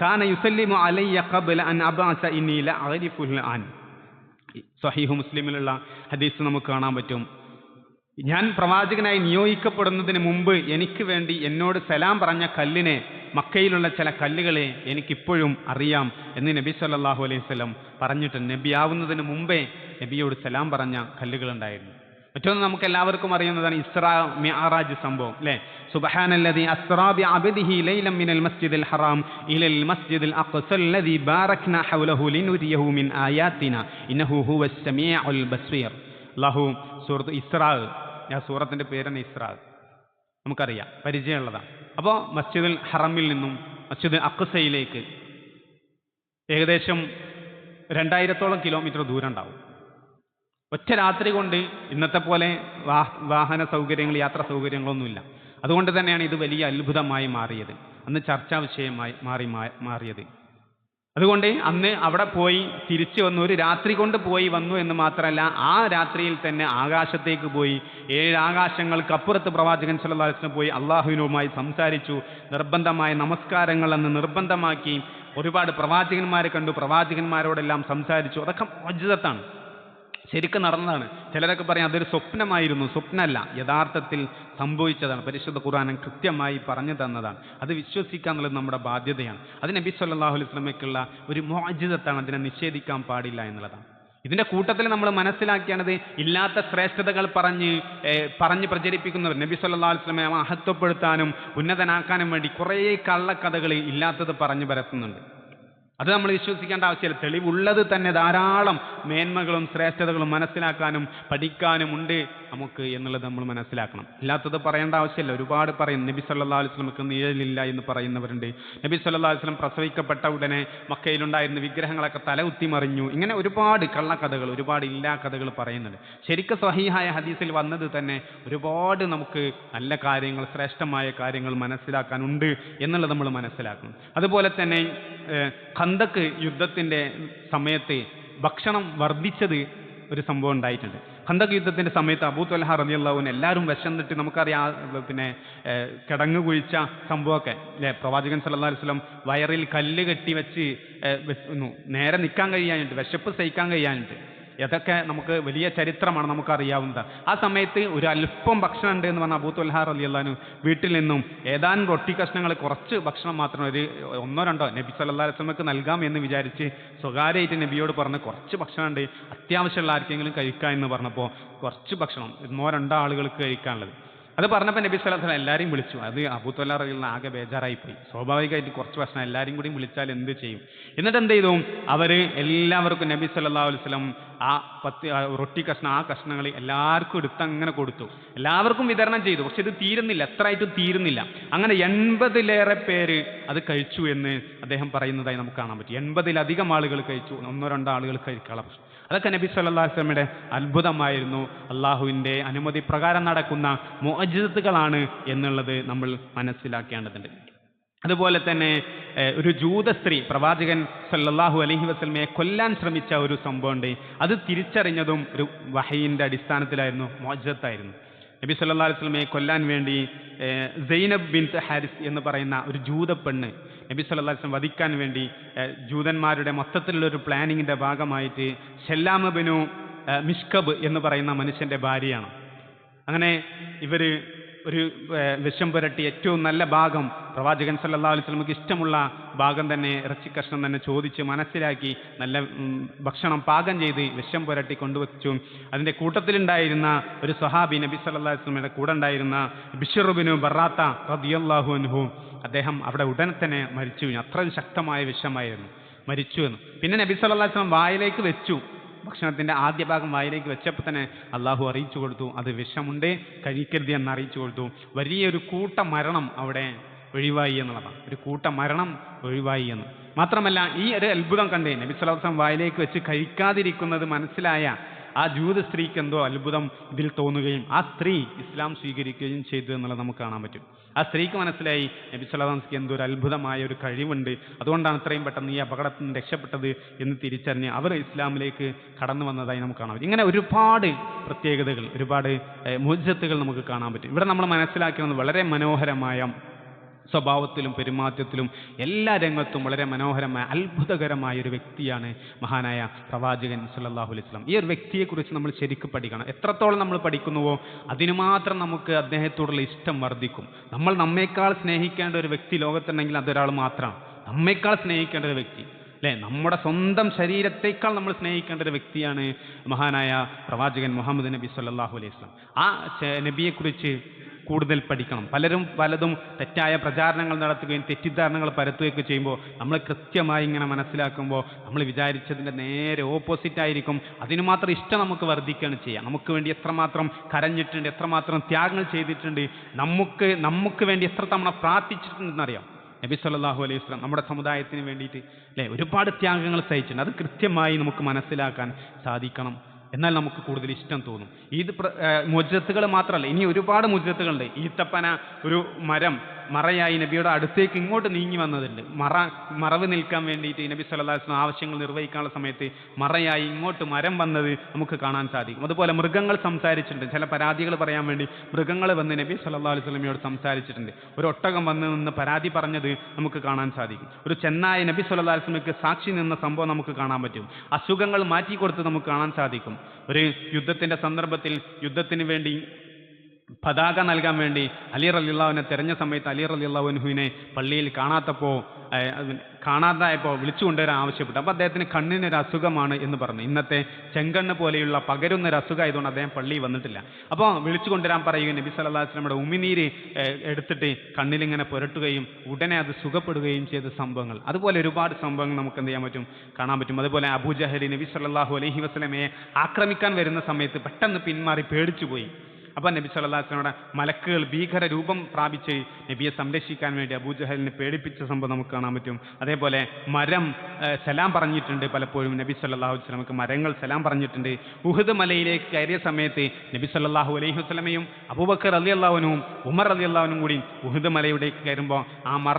കാന യുസല്ലിമു അലയ്യ അൻ ഇന്നി സ്വഹീഹു മുസ്ലിമിലുള്ള ഹദീസ് നമുക്ക് കാണാൻ പറ്റും. ഞാൻ പ്രവാചകനായി നിയോഗിക്കപ്പെടുന്നതിന് മുമ്പ് എനിക്ക് വേണ്ടി എന്നോട് സലാം പറഞ്ഞ കല്ലിനെ മക്കയിലുള്ള ചില കല്ലുകളെ എനിക്കിപ്പോഴും അറിയാം എന്ന് നബി സല്ലാഹു അലൈഹി സ്വലം പറഞ്ഞിട്ട് നബി ആവുന്നതിന് മുമ്പേ നബിയോട് സലാം പറഞ്ഞ കല്ലുകളുണ്ടായിരുന്നു. മറ്റൊന്ന് നമുക്ക് എല്ലാവർക്കും അറിയുന്നതാണ് ഇസ്രാ മിഅറാജ് സംഭവം അല്ലേ? സുബ്ഹാനല്ലദി അസ്റാബി അബദിഹി ലൈലൻ മിനൽ മസ്ജിദിൽ ഹറാം ഇലൽ മസ്ജിദിൽ അഖ്സല്ലദി ബാറക്നാ ഹൗലഹു ലിനുരിയഹു മിൻ ആയാത്തിന ഇന്നഹു ഹുവസ് സമീഉൽ ബസീർ. അല്ലാഹു സൂറത്ത് ഇസ്രാ ഞാൻ സൂറത്തിന്റെ പേരാണ് ഇസ്രാ നമുക്കറിയാം പരിചയമുള്ളതാണ്. അപ്പോൾ മസ്ജിദുൽ ഹറമിൽ നിന്നും മസ്ജിദ് അക്കുസയിലേക്ക് ഏകദേശം രണ്ടായിരത്തോളം കിലോമീറ്റർ ദൂരം ഉണ്ടാവും ഒറ്റ രാത്രി കൊണ്ട് ഇന്നത്തെ പോലെ വാഹ വാഹന സൗകര്യങ്ങൾ യാത്രാ സൗകര്യങ്ങളൊന്നുമില്ല. അതുകൊണ്ട് തന്നെയാണ് ഇത് വലിയ അത്ഭുതമായി മാറിയത്. അന്ന് ചർച്ചാ വിഷയമായി മാറി മാറിയത്. അതുകൊണ്ട് അന്ന് അവിടെ പോയി തിരിച്ചു വന്നു. ഒരു രാത്രി കൊണ്ട് പോയി വന്നു എന്ന് മാത്രമല്ല ആ രാത്രിയിൽ തന്നെ ആകാശത്തേക്ക് പോയി. ഏഴ് ആകാശങ്ങൾക്കപ്പുറത്ത് പ്രവാചകൻ വസല്ലം പോയി അള്ളാഹുവിനുമായി സംസാരിച്ചു. നിർബന്ധമായ നമസ്കാരങ്ങൾ അന്ന് നിർബന്ധമാക്കി. ഒരുപാട് പ്രവാചകന്മാരെ കണ്ടു. പ്രവാചകന്മാരോടെല്ലാം സംസാരിച്ചു. അതൊക്കെ മോചിതത്താണ് ശരിക്കും നടന്നതാണ്. ചിലരൊക്കെ പറയും അതൊരു സ്വപ്നമായിരുന്നു. സ്വപ്നമല്ല യഥാർത്ഥത്തിൽ സംഭവിച്ചതാണ്. പരിശുദ്ധ ഖുർആാനം കൃത്യമായി പറഞ്ഞു തന്നതാണ്. അത് വിശ്വസിക്കുക എന്നുള്ളത് നമ്മുടെ ബാധ്യതയാണ്. അത് നബി സല്ലാഹു അലൈഹി വസല്ലമയ്ക്കുള്ള ഒരു മോചിതത്താണ് അതിനെ നിഷേധിക്കാൻ പാടില്ല എന്നുള്ളതാണ്. ഇതിന്റെ കൂട്ടത്തിൽ നമ്മൾ മനസ്സിലാക്കിയാണത് ഇല്ലാത്ത ശ്രേഷ്ഠതകൾ പറഞ്ഞ് പറഞ്ഞ് പ്രചരിപ്പിക്കുന്നവർ. നബി സല്ലാ വസല്ലമയെ മഹത്വപ്പെടുത്താനും ഉന്നതനാക്കാനും വേണ്ടി കുറേ കള്ളക്കഥകൾ ഇല്ലാത്തത് പറഞ്ഞു പരത്തുന്നുണ്ട്. അത് നമ്മൾ വിശ്വസിക്കേണ്ട ആവശ്യമില്ല. തെളിവുള്ളത് തന്നെ ധാരാളം മേന്മകളും ശ്രേഷ്ഠതകളും മനസ്സിലാക്കാനും പഠിക്കാനും ഉണ്ട് നമുക്ക് എന്നുള്ളത് നമ്മൾ മനസ്സിലാക്കണം. ഇല്ലാത്തത് പറയേണ്ട ആവശ്യമില്ല. ഒരുപാട് പറയും നബി സല്ലാ അലൈഹി വസല്ലമക്ക് നിഴലില്ല എന്ന് പറയുന്നവരുണ്ട്. നബി സല്ലാ അലൈഹി വസല്ലം പ്രസവിക്കപ്പെട്ട ഉടനെ മക്കയിലുണ്ടായിരുന്ന വിഗ്രഹങ്ങളൊക്കെ തല ഉത്തിമറിഞ്ഞു ഇങ്ങനെ ഒരുപാട് കള്ളക്കഥകൾ ഒരുപാട് ഇല്ലാ കഥകൾ പറയുന്നുണ്ട്. ശരിക്കും സ്വഹീഹായ ഹദീസിൽ വന്നത് തന്നെ ഒരുപാട് നമുക്ക് നല്ല കാര്യങ്ങൾ ശ്രേഷ്ഠമായ കാര്യങ്ങൾ മനസ്സിലാക്കാനുണ്ട് എന്നുള്ളത് നമ്മൾ മനസ്സിലാക്കണം. അതുപോലെ തന്നെ ഏഹ്, യുദ്ധത്തിന്റെ സമയത്ത് ഭക്ഷണം വർദ്ധിച്ചത് ഒരു സംഭവം ഉണ്ടായിട്ടുണ്ട്. ഖന്തക്ക് യുദ്ധത്തിന്റെ സമയത്ത് അബൂ തൊലഹ റബിയുള്ളവന് എല്ലാവരും വിശന്നിട്ട് നമുക്കറിയാം പിന്നെ കിടങ്ങ് കുഴിച്ച സംഭവമൊക്കെ അല്ലേ പ്രവാചകൻ അലൈഹി വസല്ലം വയറിൽ കല്ല് കെട്ടി വെച്ച് നേരെ നിൽക്കാൻ കഴിയാനുണ്ട് വിശപ്പ് സഹിക്കാൻ കഴിയാനിട്ട് ഇതൊക്കെ നമുക്ക് വലിയ ചരിത്രമാണ് നമുക്കറിയാവുന്നത്. ആ സമയത്ത് ഒരു അല്പം ഭക്ഷണം ഉണ്ട് എന്ന് പറഞ്ഞ അബൂത്തുൽഹാർ അലി അള്ളഹാനു വീട്ടിൽ നിന്നും ഏതാനും റൊട്ടി കഷ്ണങ്ങൾ കുറച്ച് ഭക്ഷണം മാത്രം ഒരു ഒന്നോ രണ്ടോ നബി സല്ലല്ലാഹു അലൈഹി വസല്ലമക്ക് നൽകാം എന്ന് വിചാരിച്ച് സ്വകാര്യമായിട്ട് നബിയോട് പറഞ്ഞ് കുറച്ച് ഭക്ഷണം ഉണ്ട്. അത്യാവശ്യമുള്ള ആർക്കെങ്കിലും കഴിക്കാം എന്ന് പറഞ്ഞപ്പോൾ കുറച്ച് ഭക്ഷണം ഒന്നോ രണ്ടോ ആളുകൾക്ക് കഴിക്കാനുള്ളത്. അത് പറഞ്ഞപ്പോൾ നബി സ്വലാഹു വസ്ലം എല്ലാവരെയും വിളിച്ചു. അത് അബൂത്തൊല്ലാറിൽ ആകെ ബേജാറായിപ്പോയി. സ്വാഭാവികമായിട്ട് കുറച്ച് പ്രശ്നം എല്ലാവരും കൂടി വിളിച്ചാൽ എന്ത് ചെയ്യും? എന്നിട്ട് എന്ത് ചെയ്തു? അവർ എല്ലാവർക്കും നബി സല്ലല്ലാഹു വസ്ലം ആ പത്ത് റൊട്ടി കഷ്ണം ആ കഷ്ണങ്ങൾ എല്ലാവർക്കും എടുത്ത് അങ്ങനെ കൊടുത്തു. എല്ലാവർക്കും വിതരണം ചെയ്തു. പക്ഷെ ഇത് തീരുന്നില്ല. എത്ര ആയിട്ടും തീരുന്നില്ല. അങ്ങനെ എൺപതിലേറെ പേര് അത് കഴിച്ചു എന്ന് അദ്ദേഹം പറയുന്നതായി നമുക്ക് കാണാൻ പറ്റും. എൺപതിലധികം ആളുകൾ കഴിച്ചു. ഒന്നോ രണ്ടോ ആളുകൾ കഴിക്കാനുള്ള പ്രശ്നം. അതൊക്കെ നബി സല്ലാസ്ലമിയുടെ അത്ഭുതമായിരുന്നു. അള്ളാഹുവിന്റെ അനുമതി പ്രകാരം നടക്കുന്ന മോചിതത്തുകളാണ് എന്നുള്ളത് നമ്മൾ മനസ്സിലാക്കേണ്ടതുണ്ട്. അതുപോലെ തന്നെ ഒരു ജൂത സ്ത്രീ പ്രവാചകൻ സല്ലാഹു അലഹി വസ്ലമയെ കൊല്ലാൻ ശ്രമിച്ച ഒരു സംഭവമുണ്ട്. അത് തിരിച്ചറിഞ്ഞതും ഒരു വഹയിന്റെ അടിസ്ഥാനത്തിലായിരുന്നു മോജത്തായിരുന്നു നബി സല്ലാ അലൈഹി വസല്ലമയെ കൊല്ലാൻ വേണ്ടി സൈനബ് ബിൻ ഹാരിസ് എന്ന് പറയുന്ന ഒരു ജൂത പെണ്ണ് നബി സല്ലാസ്ലം വധിക്കാൻ വേണ്ടി ജൂതന്മാരുടെ മൊത്തത്തിലുള്ള ഒരു പ്ലാനിങ്ങിന്റെ ഭാഗമായിട്ട് ഷെല്ലാമബിനു മിഷ്കബ് എന്ന് പറയുന്ന മനുഷ്യന്റെ ഭാര്യയാണ്. അങ്ങനെ ഇവർ ഒരു വിഷം പുരട്ടി ഏറ്റവും നല്ല ഭാഗം പ്രവാചകൻ സല്ലാ അലൈഹി വസല്ലമക്ക് ഇഷ്ടമുള്ള ഭാഗം തന്നെ ഇറച്ചി കഷ്ണം തന്നെ ചോദിച്ച് മനസ്സിലാക്കി നല്ല ഭക്ഷണം പാകം ചെയ്ത് വിഷം പുരട്ടി കൊണ്ടുവച്ചു. അതിന്റെ കൂട്ടത്തിലുണ്ടായിരുന്ന ഒരു സ്വഹാബി നബി സല്ലാ അലൈഹി വസല്ലമയുടെ കൂടെ ഉണ്ടായിരുന്ന ബിഷറുബിനു ബറാത്ത റദിയല്ലാഹു അനുഹു അദ്ദേഹം അവിടെ ഉടനെ തന്നെ മരിച്ചു. അത്ര ശക്തമായ വിഷമായിരുന്നു. മരിച്ചു എന്ന്. പിന്നെ നബി സല്ലാ വസല്ലം വായിലേക്ക് വെച്ചു. ഭക്ഷണത്തിന്റെ ആദ്യ ഭാഗം വായിലേക്ക് വെച്ചപ്പോൾ തന്നെ അള്ളാഹു അറിയിച്ചു കൊടുത്തു അത് വിഷമുണ്ട് കഴിക്കരുത് എന്ന് അറിയിച്ചു കൊടുത്തു. വലിയൊരു കൂട്ട മരണം അവിടെ ഒഴിവായി എന്നുള്ളതാണ്. ഒരു കൂട്ട മരണം ഒഴിവായി എന്ന്. മാത്രമല്ല ഈ ഒരു അത്ഭുതം കണ്ടേ നബി സ്വലാസം വായിലേക്ക് വെച്ച് കഴിക്കാതിരിക്കുന്നത് മനസ്സിലായ ആ ജൂത സ്ത്രീക്ക് എന്തോ അത്ഭുതം ഇതിൽ തോന്നുകയും ആ സ്ത്രീ ഇസ്ലാം സ്വീകരിക്കുകയും ചെയ്തു എന്നുള്ളത് നമുക്ക് കാണാൻ പറ്റും. ആ സ്ത്രീക്ക് മനസ്സിലായി നബി സല്ലാസ്ക്ക് എന്തോ ഒരു അത്ഭുതമായ ഒരു കഴിവുണ്ട്. അതുകൊണ്ടാണ് ഇത്രയും പെട്ടെന്ന് ഈ അപകടത്തിൽ നിന്ന് രക്ഷപ്പെട്ടത് എന്ന് തിരിച്ചറിഞ്ഞ് അവർ ഇസ്ലാമിലേക്ക് കടന്നു വന്നതായി നമുക്ക് കാണാം ഇങ്ങനെ ഒരുപാട് പ്രത്യേകതകൾ ഒരുപാട് മുജത്തുകൾ നമുക്ക് കാണാൻ പറ്റും. ഇവിടെ നമ്മൾ മനസ്സിലാക്കുന്നത് വളരെ മനോഹരമായ സ്വഭാവത്തിലും പെരുമാറ്റത്തിലും എല്ലാ രംഗത്തും വളരെ മനോഹരമായ അത്ഭുതകരമായ ഒരു വ്യക്തിയാണ് മഹാനായ പ്രവാചകൻ സല്ലല്ലാഹു അലൈഹി വസല്ലം. ഈ ഒരു വ്യക്തിയെക്കുറിച്ച് നമ്മൾ ശരിക്കും പഠിക്കണം. എത്രത്തോളം നമ്മൾ പഠിക്കുന്നുവോ അതിനു മാത്രം നമുക്ക് അദ്ദേഹത്തോടുള്ള ഇഷ്ടം വർദ്ധിക്കും. നമ്മൾ നമ്മേക്കാൾ സ്നേഹിക്കേണ്ട ഒരു വ്യക്തി ലോകത്തുണ്ടെങ്കിൽ അതൊരാൾ മാത്രമാണ്. നമ്മേക്കാൾ സ്നേഹിക്കേണ്ട ഒരു വ്യക്തി അല്ലേ? നമ്മുടെ സ്വന്തം ശരീരത്തേക്കാൾ നമ്മൾ സ്നേഹിക്കേണ്ട ഒരു വ്യക്തിയാണ് മഹാനായ പ്രവാചകൻ മുഹമ്മദ് നബി സല്ലാഹു അലൈഹി വസല്ലം. ആ നബിയെക്കുറിച്ച് കൂടുതൽ പഠിക്കണം. പലരും പലതും തെറ്റായ പ്രചാരണങ്ങൾ നടത്തുകയും തെറ്റിദ്ധാരണകൾ പരത്തുകയൊക്കെ ചെയ്യുമ്പോൾ നമ്മൾ കൃത്യമായി ഇങ്ങനെ മനസ്സിലാക്കുമ്പോൾ നമ്മൾ വിചാരിച്ചതിന്റെ നേരെ ഓപ്പോസിറ്റ് ആയിരിക്കും. അതിന് മാത്രം ഇഷ്ടം നമുക്ക് വർദ്ധിക്കുകയാണ് ചെയ്യാം നമുക്ക് വേണ്ടി എത്രമാത്രം കരഞ്ഞിട്ടുണ്ട് എത്രമാത്രം ത്യാഗങ്ങൾ ചെയ്തിട്ടുണ്ട് നമുക്ക് നമുക്ക് വേണ്ടി എത്ര തവണ പ്രാർത്ഥിച്ചിട്ടുണ്ടെന്നറിയാം നബി സല്ലാഹു അലൈഹി വസല്ലം നമ്മുടെ സമുദായത്തിന് വേണ്ടിയിട്ട് അല്ലേ? ഒരുപാട് ത്യാഗങ്ങൾ സഹിച്ചിട്ടുണ്ട്. അത് കൃത്യമായി നമുക്ക് മനസ്സിലാക്കാൻ സാധിക്കണം. എന്നാൽ നമുക്ക് കൂടുതൽ ഇഷ്ടം തോന്നും. ഈദ് മുജത്തുകൾ മാത്രമല്ല ഇനി ഒരുപാട് മുജത്തുകളുണ്ട്. ഈത്തപ്പന ഒരു മരം മറയായി നബിയുടെ അടുത്തേക്ക് ഇങ്ങോട്ട് നീങ്ങി വന്നതുണ്ട്. മറ മറവ് നിൽക്കാൻ വേണ്ടിയിട്ട് നബി വസല്ലം ആവശ്യങ്ങൾ നിർവഹിക്കാനുള്ള സമയത്ത് മറയായി ഇങ്ങോട്ട് മരം വന്നത് നമുക്ക് കാണാൻ സാധിക്കും. അതുപോലെ മൃഗങ്ങൾ സംസാരിച്ചിട്ടുണ്ട്. ചില പരാതികൾ പറയാൻ വേണ്ടി മൃഗങ്ങൾ വന്ന് നബി സല്ലല്ലാഹു അലൈഹി വസല്ലമയോട് സംസാരിച്ചിട്ടുണ്ട്. ഒരു ഒട്ടകം വന്ന് നിന്ന് പരാതി പറഞ്ഞത് നമുക്ക് കാണാൻ സാധിക്കും. ഒരു ചെന്നായ നബി സല്ലല്ലാഹു അലൈഹി വസല്ലമയ്ക്ക് സാക്ഷി നിന്ന സംഭവം നമുക്ക് കാണാൻ പറ്റും. അസുഖങ്ങൾ മാറ്റി കൊടുത്ത് നമുക്ക് കാണാൻ സാധിക്കും. ഒരു യുദ്ധത്തിന്റെ സന്ദർഭത്തിൽ യുദ്ധത്തിന് വേണ്ടി പതാക നൽകാൻ വേണ്ടി അലി റലിള്ളാവിനെ തെരഞ്ഞ സമയത്ത് അലി റലിള്ളാഹുവിനെ പള്ളിയിൽ കാണാത്തപ്പോൾ കാണാതായപ്പോൾ വിളിച്ചു കൊണ്ടുവരാൻ ആവശ്യപ്പെട്ടു. അപ്പോൾ അദ്ദേഹത്തിന് കണ്ണിനൊരു അസുഖമാണ് എന്ന് പറഞ്ഞു. ഇന്നത്തെ ചെങ്കണ്ണ് പോലെയുള്ള പകരുന്ന ഒരു അസുഖമായതുകൊണ്ട് അദ്ദേഹം പള്ളിയിൽ വന്നിട്ടില്ല. അപ്പോൾ വിളിച്ചു കൊണ്ടുവരാൻ പറയുകയും നബി സല്ലല്ലാഹു അലൈഹി വസല്ലമയുടെ ഉമിനീര് എടുത്തിട്ട് കണ്ണിലിങ്ങനെ പുരട്ടുകയും ഉടനെ അത് സുഖപ്പെടുകയും ചെയ്ത സംഭവങ്ങൾ. അതുപോലെ ഒരുപാട് സംഭവങ്ങൾ നമുക്ക് എന്ത് ചെയ്യാൻ പറ്റും? കാണാൻ പറ്റും. അതുപോലെ അബൂജഹലി നബി സല്ലല്ലാഹു അലഹി വസ്ലമയെ ആക്രമിക്കാൻ വരുന്ന സമയത്ത് പെട്ടെന്ന് പിന്മാറി പേടിച്ചു പോയി അപ്പോൾ നബി വസല്ലമയുടെ മലക്കുകൾ ഭീകര രൂപം പ്രാപിച്ച് നബിയെ സംരക്ഷിക്കാൻ വേണ്ടി അബൂജഹലിനെ പേടിപ്പിച്ച സംഭവം നമുക്ക് കാണാൻ പറ്റും. അതേപോലെ മരം സലാം പറഞ്ഞിട്ടുണ്ട് പലപ്പോഴും നബി സല്ലാഹു വസ്ലമക്ക് മരങ്ങൾ സലാം പറഞ്ഞിട്ടുണ്ട്. ഉഹദ് മലയിലേക്ക് കയറിയ സമയത്ത് നബി സല്ലാഹു അലൈഹി വസ്ലമയും അബൂബക്കർ അലി അള്ളാഹുനും ഉമർ അലി അള്ളാഹുനും കൂടി ഉഹദ് മലയിലേക്ക് കയറുമ്പോൾ ആ മറ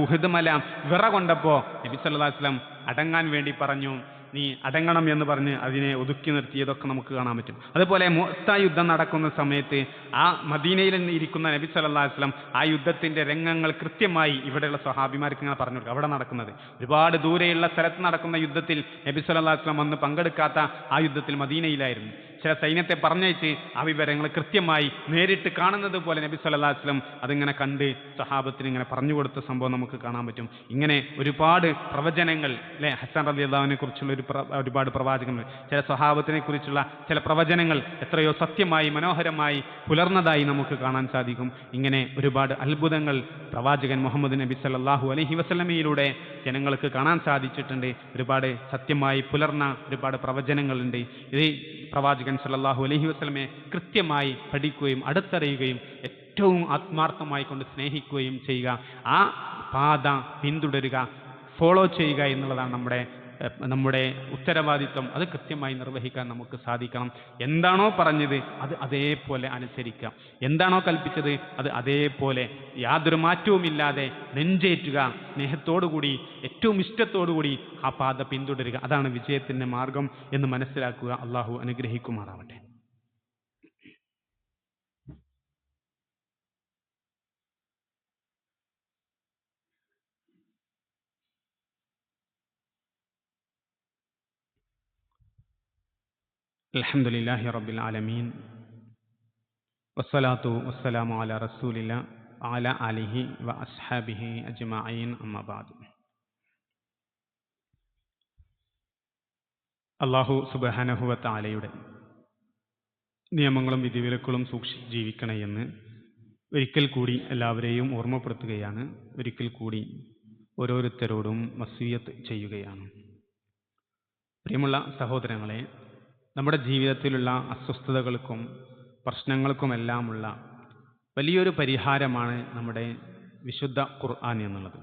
ഉഹുദ് മല വിറ കൊണ്ടപ്പോൾ നബി സല്ലല്ലാഹു വസ്ലം അടങ്ങാൻ വേണ്ടി പറഞ്ഞു. നീ അടങ്ങണം എന്ന് പറഞ്ഞ് അതിനെ ഒതുക്കി നിർത്തിയതൊക്കെ നമുക്ക് കാണാൻ പറ്റും. അതുപോലെ മുത്ത യുദ്ധം നടക്കുന്ന സമയത്ത് ആ മദീനയിൽ ഇരിക്കുന്ന നബി സല്ലല്ലാഹു വസ്ലം ആ യുദ്ധത്തിന്റെ രംഗങ്ങൾ കൃത്യമായി ഇവിടെയുള്ള സ്വഹാബിമാർക്ക് ഇങ്ങനെ പറഞ്ഞു കൊടുക്കും. അവിടെ നടക്കുന്നത്. ഒരുപാട് ദൂരെയുള്ള സ്ഥലത്ത് നടക്കുന്ന യുദ്ധത്തിൽ നബി സല്ലല്ലാഹു വസ്ലം വന്ന് പങ്കെടുക്കാത്ത ആ യുദ്ധത്തിൽ മദീനയിലായിരുന്നു. ചില സൈന്യത്തെ പറഞ്ഞയച്ച് ആ വിവരങ്ങൾ കൃത്യമായി നേരിട്ട് കാണുന്നത് പോലെ നബി വസല്ലം അതിങ്ങനെ കണ്ട് സഹാബത്തിന് ഇങ്ങനെ പറഞ്ഞു കൊടുത്ത സംഭവം നമുക്ക് കാണാൻ പറ്റും. ഇങ്ങനെ ഒരുപാട് പ്രവചനങ്ങൾ അല്ലെ? ഹസൻ റലി അള്ളാഹുവിനെ കുറിച്ചുള്ള ഒരു ഒരുപാട് പ്രവാചകങ്ങൾ. ചില സ്വഹാബത്തിനെ കുറിച്ചുള്ള ചില പ്രവചനങ്ങൾ എത്രയോ സത്യമായി മനോഹരമായി പുലർന്നതായി നമുക്ക് കാണാൻ സാധിക്കും. ഇങ്ങനെ ഒരുപാട് അത്ഭുതങ്ങൾ പ്രവാചകൻ മുഹമ്മദ് നബി സല്ലാഹു അലൈഹി വസ്ലമയിലൂടെ ജനങ്ങൾക്ക് കാണാൻ സാധിച്ചിട്ടുണ്ട്. ഒരുപാട് സത്യമായി പുലർന്ന ഒരുപാട് പ്രവചനങ്ങളുണ്ട്. ഇത് പ്രവാചകൻ സല്ലല്ലാഹു അലഹി വസ്ലമെ കൃത്യമായി പഠിക്കുകയും അടുത്തറിയുകയും ഏറ്റവും ആത്മാർത്ഥമായി കൊണ്ട് സ്നേഹിക്കുകയും ചെയ്യുക. ആ പാത പിന്തുടരുക ഫോളോ ചെയ്യുക എന്നുള്ളതാണ് നമ്മുടെ നമ്മുടെ ഉത്തരവാദിത്വം അത് കൃത്യമായി നിർവഹിക്കാൻ നമുക്ക് സാധിക്കണം. എന്താണോ പറഞ്ഞത് അത് അതേപോലെ അനുസരിക്കാം. എന്താണോ കൽപ്പിച്ചത് അത് അതേപോലെ യാതൊരു മാറ്റവുമില്ലാതെ നെഞ്ചേറ്റുക സ്നേഹത്തോടുകൂടി ഏറ്റവും ഇഷ്ടത്തോടുകൂടി ആ പാത പിന്തുടരുക. അതാണ് വിജയത്തിന്റെ മാർഗം എന്ന് മനസ്സിലാക്കുക. അള്ളാഹു അനുഗ്രഹിക്കുമാറാവട്ടെ. الحمد لله رب العالمين والصلاة والسلام على رسول الله وعلى آله وأصحابه أجمعين أما بعد അള്ളാഹു സുബഹാനഹുവ താലയുടെ നിയമങ്ങളും വിധിവിലക്കുകളും സൂക്ഷിച്ച് ജീവിക്കണേ എന്ന് ഒരിക്കൽ കൂടി എല്ലാവരെയും ഓർമ്മപ്പെടുത്തുകയാണ് ഒരിക്കൽ കൂടി ഓരോരുത്തരോടും വസീയത്ത് ചെയ്യുകയാണ് പ്രിയമുള്ള സഹോദരങ്ങളെ നമ്മുടെ ജീവിതത്തിലുള്ള അസ്വസ്ഥതകൾക്കും പ്രശ്നങ്ങൾക്കുമെല്ലാമുള്ള വലിയൊരു പരിഹാരമാണ് നമ്മുടെ വിശുദ്ധ ഖുർആൻ എന്നുള്ളത്.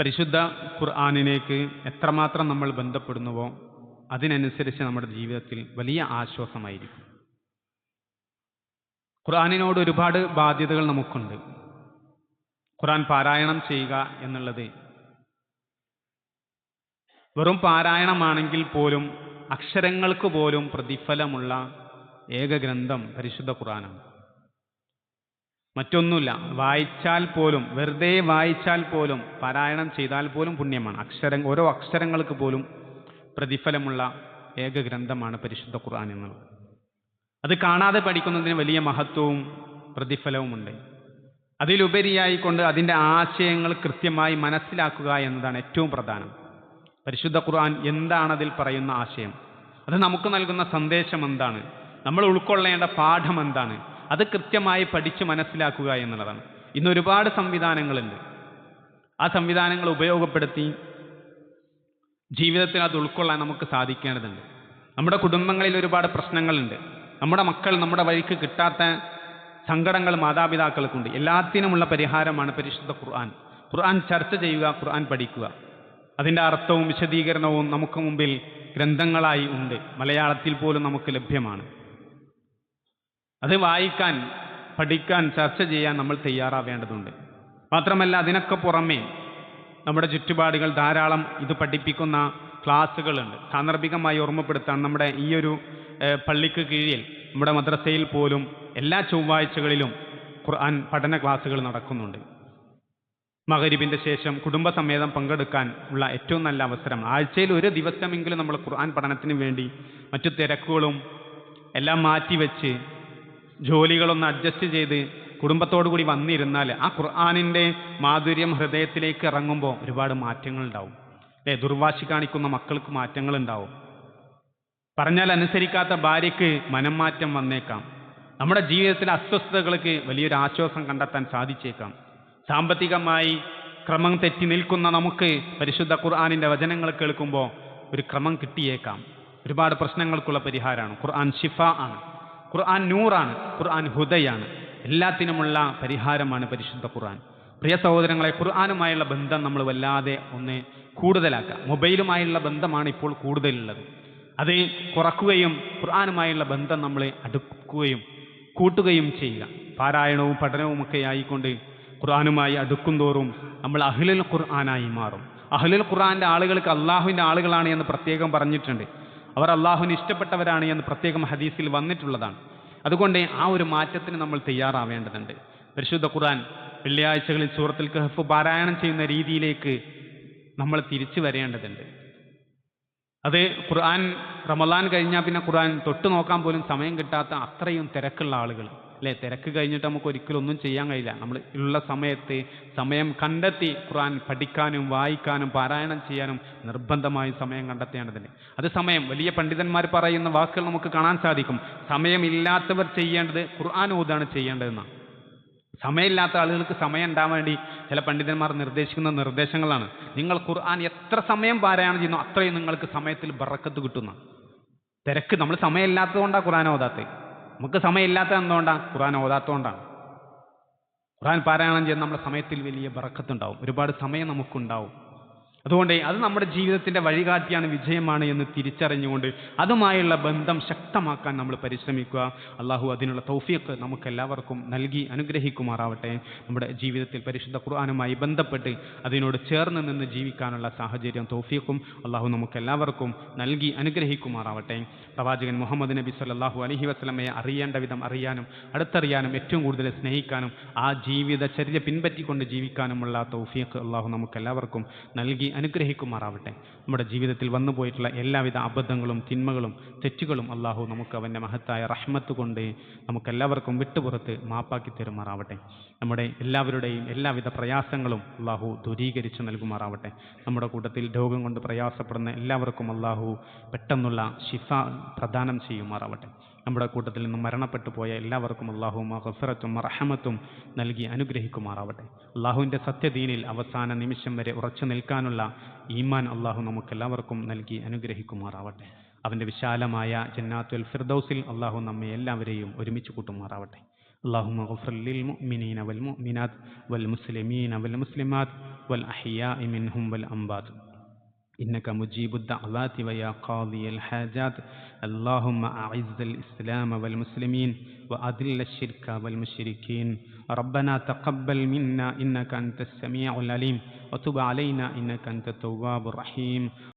പരിശുദ്ധ ഖുർആാനിലേക്ക് എത്രമാത്രം നമ്മൾ ബന്ധപ്പെടുന്നുവോ അതിനനുസരിച്ച് നമ്മുടെ ജീവിതത്തിൽ വലിയ ആശ്വാസമായിരിക്കും. ഖുർആാനിനോട് ഒരുപാട് ബാധ്യതകൾ നമുക്കുണ്ട്. ഖുർആൻ പാരായണം ചെയ്യുക എന്നുള്ളത് വെറും പാരായണമാണെങ്കിൽ പോലും അക്ഷരങ്ങൾക്ക് പോലും പ്രതിഫലമുള്ള ഏക ഗ്രന്ഥം പരിശുദ്ധ ഖുറാനാണ് മറ്റൊന്നുമില്ല. വായിച്ചാൽ പോലും വെറുതെ വായിച്ചാൽ പോലും പാരായണം ചെയ്താൽ പോലും പുണ്യമാണ്. അക്ഷര ഓരോ അക്ഷരങ്ങൾക്ക് പോലും പ്രതിഫലമുള്ള ഏക ഗ്രന്ഥമാണ് പരിശുദ്ധ ഖുർആൻ എന്നുള്ളത്. അത് കാണാതെ പഠിക്കുന്നതിന് വലിയ മഹത്വവും പ്രതിഫലവുമുണ്ട്. അതിലുപരിയായിക്കൊണ്ട് അതിന്റെ ആശയങ്ങൾ കൃത്യമായി മനസ്സിലാക്കുക എന്നതാണ് ഏറ്റവും പ്രധാനം. പരിശുദ്ധ ഖുർആൻ എന്താണ് അതിൽ പറയുന്ന ആശയം? അത് നമുക്ക് നൽകുന്ന സന്ദേശം എന്താണ്? നമ്മൾ ഉൾക്കൊള്ളേണ്ട പാഠം എന്താണ്? അത് കൃത്യമായി പഠിച്ച് മനസ്സിലാക്കുക എന്നുള്ളതാണ്. ഇന്ന് ഒരുപാട് സംവിധാനങ്ങളുണ്ട്. ആ സംവിധാനങ്ങൾ ഉപയോഗപ്പെടുത്തി ജീവിതത്തിൽ അത് ഉൾക്കൊള്ളാൻ നമുക്ക് സാധിക്കേണ്ടതുണ്ട്. നമ്മുടെ കുടുംബങ്ങളിൽ ഒരുപാട് പ്രശ്നങ്ങളുണ്ട്. നമ്മുടെ മക്കൾ നമ്മുടെ വഴിക്ക് കിട്ടാത്ത സങ്കടങ്ങൾ മാതാപിതാക്കൾക്കുണ്ട്. എല്ലാത്തിനുമുള്ള പരിഹാരമാണ് പരിശുദ്ധ ഖുർആൻ. ഖുർആൻ ചർച്ച ചെയ്യുക ഖുർആൻ പഠിക്കുക. അതിന്റെ അർത്ഥവും വിശദീകരണവും നമുക്ക് മുമ്പിൽ ഗ്രന്ഥങ്ങളായി ഉണ്ട്. മലയാളത്തിൽ പോലും നമുക്ക് ലഭ്യമാണ്. അത് വായിക്കാൻ പഠിക്കാൻ ചർച്ച ചെയ്യാൻ നമ്മൾ തയ്യാറാവേണ്ടതുണ്ട്. മാത്രമല്ല അതിനൊക്കെ പുറമേ നമ്മുടെ ചുറ്റുപാടുകൾ ധാരാളം ഇത് പഠിപ്പിക്കുന്ന ക്ലാസ്സുകളുണ്ട്. സാന്ദർഭികമായി ഓർമ്മപ്പെടുത്താൻ നമ്മുടെ ഈ ഒരു പള്ളിക്ക് കീഴിൽ നമ്മുടെ മദ്രസയിൽ പോലും എല്ലാ ചൊവ്വാഴ്ചകളിലും ഖുർആൻ പഠന ക്ലാസ്സുകൾ നടക്കുന്നുണ്ട്. മകരിബിന്റെ ശേഷം കുടുംബസമേതം പങ്കെടുക്കാൻ ഉള്ള ഏറ്റവും നല്ല അവസരം. ആഴ്ചയിൽ ഒരു ദിവസമെങ്കിലും നമ്മൾ ഖുർആൻ പഠനത്തിന് വേണ്ടി മറ്റു തിരക്കുകളും എല്ലാം മാറ്റിവെച്ച് ജോലികളൊന്ന് അഡ്ജസ്റ്റ് ചെയ്ത് കുടുംബത്തോടു കൂടി വന്നിരുന്നാൽ ആ ഖുർആാനിന്റെ മാധുര്യം ഹൃദയത്തിലേക്ക് ഇറങ്ങുമ്പോൾ ഒരുപാട് മാറ്റങ്ങൾ ഉണ്ടാവും. അല്ലേ? ദുർവാശി കാണിക്കുന്ന മക്കൾക്ക് മാറ്റങ്ങൾ ഉണ്ടാവും. പറഞ്ഞാൽ അനുസരിക്കാത്ത ഭാര്യയ്ക്ക് മനം മാറ്റം വന്നേക്കാം. നമ്മുടെ ജീവിതത്തിലെ അസ്വസ്ഥതകൾക്ക് വലിയൊരു ആശ്വാസം കണ്ടെത്താൻ സാധിച്ചേക്കാം. സാമ്പത്തികമായി ക്രമം തെറ്റി നിൽക്കുന്ന നമുക്ക് പരിശുദ്ധ ഖുർആാനിന്റെ വചനങ്ങൾ കേൾക്കുമ്പോൾ ഒരു ക്രമം കിട്ടിയേക്കാം. ഒരുപാട് പ്രശ്നങ്ങൾക്കുള്ള പരിഹാരമാണ്. ഖുർആൻ ഷിഫ ആണ്. ഖുർആൻ നൂറാണ് ഖുർആൻ ഹുദയാണ്. എല്ലാത്തിനുമുള്ള പരിഹാരമാണ് പരിശുദ്ധ ഖുർആൻ. പ്രിയ സഹോദരങ്ങളെ ഖുർആാനുമായുള്ള ബന്ധം നമ്മൾ വല്ലാതെ ഒന്ന് കൂടുതലാക്കുക. മൊബൈലുമായുള്ള ബന്ധമാണ് ഇപ്പോൾ കൂടുതലുള്ളത്. അത് കുറക്കുകയും ഖുർആാനുമായുള്ള ബന്ധം നമ്മൾ അടുക്കുകയും കൂട്ടുകയും ചെയ്യുക. പാരായണവും പഠനവും ഒക്കെ ആയിക്കൊണ്ട് ഖുർആാനുമായി അടുക്കും തോറും നമ്മൾ അഹ്ലുൽ ഖുർആാനായി മാറും. അഹ്ലുൽ ഖുർആാന്റെ ആളുകൾക്ക് അള്ളാഹുവിന്റെ ആളുകളാണ് എന്ന് പ്രത്യേകം പറഞ്ഞിട്ടുണ്ട്. അവർ അള്ളാഹുവിന് ഇഷ്ടപ്പെട്ടവരാണ് എന്ന് പ്രത്യേകം ഹദീസിൽ വന്നിട്ടുള്ളതാണ്. അതുകൊണ്ട് ആ ഒരു മാറ്റത്തിന് നമ്മൾ തയ്യാറാവേണ്ടതുണ്ട്. പരിശുദ്ധ ഖുർആൻ വെള്ളിയാഴ്ചകളിൽ സൂറത്തിൽ കഹഫ് പാരായണം ചെയ്യുന്ന രീതിയിലേക്ക് നമ്മൾ തിരിച്ചു വരേണ്ടതുണ്ട്. അത് ഖുർആൻ റമലാൻ കഴിഞ്ഞാൽ പിന്നെ ഖുർആൻ തൊട്ടു നോക്കാൻ പോലും സമയം കിട്ടാത്ത അത്രയും തിരക്കുള്ള ആളുകൾ അല്ലേ? തിരക്ക് കഴിഞ്ഞിട്ട് നമുക്ക് ഒരിക്കലും ഒന്നും ചെയ്യാൻ കഴിയില്ല. നമ്മൾ ഉള്ള സമയത്ത് സമയം കണ്ടെത്തി ഖുർആൻ പഠിക്കാനും വായിക്കാനും പാരായണം ചെയ്യാനും നിർബന്ധമായി സമയം കണ്ടെത്തേണ്ടതിന്. അത് സമയം വലിയ പണ്ഡിതന്മാർ പറയുന്ന വാക്കുകൾ നമുക്ക് കാണാൻ സാധിക്കും. സമയമില്ലാത്തവർ ചെയ്യേണ്ടത് ഖുർആൻ ഓതാണ് ചെയ്യേണ്ടതെന്നാണ്. സമയമില്ലാത്ത ആളുകൾക്ക് സമയം ഉണ്ടാവാൻ വേണ്ടി ചില പണ്ഡിതന്മാർ നിർദ്ദേശിക്കുന്ന നിർദ്ദേശങ്ങളാണ്. നിങ്ങൾ ഖുർആൻ എത്ര സമയം പാരായണം ചെയ്യുന്നു അത്രയും നിങ്ങൾക്ക് സമയത്തിൽ ബറക്കത്ത് കിട്ടുന്ന തിരക്ക് നമ്മൾ സമയമില്ലാത്തത് കൊണ്ടാണ് ഖുർആൻ ഓതാത്തത്. നമുക്ക് സമയമില്ലാത്ത എന്തുകൊണ്ടാണ് ഖുർആൻ ഓതാത്തതുകൊണ്ടാണ് ഖുർആൻ പാരായണം ചെയ്യുന്ന നമ്മുടെ സമയത്തിൽ വലിയ ബറക്കത്തുണ്ടാവും. ഒരുപാട് സമയം നമുക്കുണ്ടാവും. അതുകൊണ്ട് അത് നമ്മുടെ ജീവിതത്തിന്റെ വഴികാട്ടിയാണ് വിജയമാണ് എന്ന് തിരിച്ചറിഞ്ഞുകൊണ്ട് അതുമായുള്ള ബന്ധം ശക്തമാക്കാൻ നമ്മൾ പരിശ്രമിക്കുക. അള്ളാഹു അതിനുള്ള തൗഫീഖ് നമുക്ക് എല്ലാവർക്കും നൽകി അനുഗ്രഹിക്കുമാറാവട്ടെ. നമ്മുടെ ജീവിതത്തിൽ പരിശുദ്ധ ഖുർആാനുമായി ബന്ധപ്പെട്ട് അതിനോട് ചേർന്ന് നിന്ന് ജീവിക്കാനുള്ള സാഹചര്യം തൗഫിയക്കും അള്ളാഹു നമുക്ക് എല്ലാവർക്കും നൽകി അനുഗ്രഹിക്കുമാറാവട്ടെ. പ്രവാചകൻ മുഹമ്മദ് നബി സല്ലല്ലാഹു അലഹി വസ്ലമയെ അറിയേണ്ട വിധം അറിയാനും അടുത്തറിയാനും ഏറ്റവും കൂടുതൽ സ്നേഹിക്കാനും ആ ജീവിത ചര്യ പിൻപറ്റിക്കൊണ്ട് ജീവിക്കാനുമുള്ള തൗഫിയക്ക് അള്ളാഹു നമുക്ക് എല്ലാവർക്കും നൽകി അനുഗ്രഹിക്കുമാറാവട്ടെ. നമ്മുടെ ജീവിതത്തിൽ വന്നു പോയിട്ടുള്ള എല്ലാവിധ അബദ്ധങ്ങളും തിന്മകളും തെറ്റുകളും അള്ളാഹു നമുക്ക് അവന്റെ മഹത്തായ റഹ്മത്ത് കൊണ്ട് നമുക്കെല്ലാവർക്കും വിട്ടുപുറത്ത് മാപ്പാക്കി തരുമാറാവട്ടെ. നമ്മുടെ എല്ലാവരുടെയും എല്ലാവിധ പ്രയാസങ്ങളും അള്ളാഹു ദൂരീകരിച്ച് നൽകുമാറാവട്ടെ. നമ്മുടെ കൂട്ടത്തിൽ രോഗം കൊണ്ട് പ്രയാസപ്പെടുന്ന എല്ലാവർക്കും അള്ളാഹു പെട്ടെന്നുള്ള ശിഫ പ്രദാനം ചെയ്യുമാറാവട്ടെ. നമ്മുടെ കൂട്ടത്തിൽ നിന്ന് മരണപ്പെട്ടു പോയ എല്ലാവർക്കും അള്ളാഹു മഹഫിറത്തും റഹമത്തും നൽകി അനുഗ്രഹിക്കുമാറാവട്ടെ അള്ളാഹുവിൻ്റെ സത്യദീനിൽ അവസാന നിമിഷം വരെ ഉറച്ചു നിൽക്കാനുള്ള ഈമാൻ അള്ളാഹു നമുക്കെല്ലാവർക്കും നൽകി അനുഗ്രഹിക്കുമാറാവട്ടെ അവൻ്റെ വിശാലമായ ജന്നാത്തുൽ ഫിർദൗസിൽ അള്ളാഹു നമ്മെ എല്ലാവരെയും ഒരുമിച്ച് കൂട്ടുമാറാവട്ടെ اللهم اغفر للمؤمنين والمؤمنات والمسلمين والمسلمات والأحياء منهم والأموات إنك مجيب الدعوات ويا قاضي الحاجات اللهم أعز الإسلام والمسلمين وأذل الشرك والمشركين. ربنا تقبل منا إنك أنت السميع العليم. وتب علينا إنك أنت التواب الرحيم.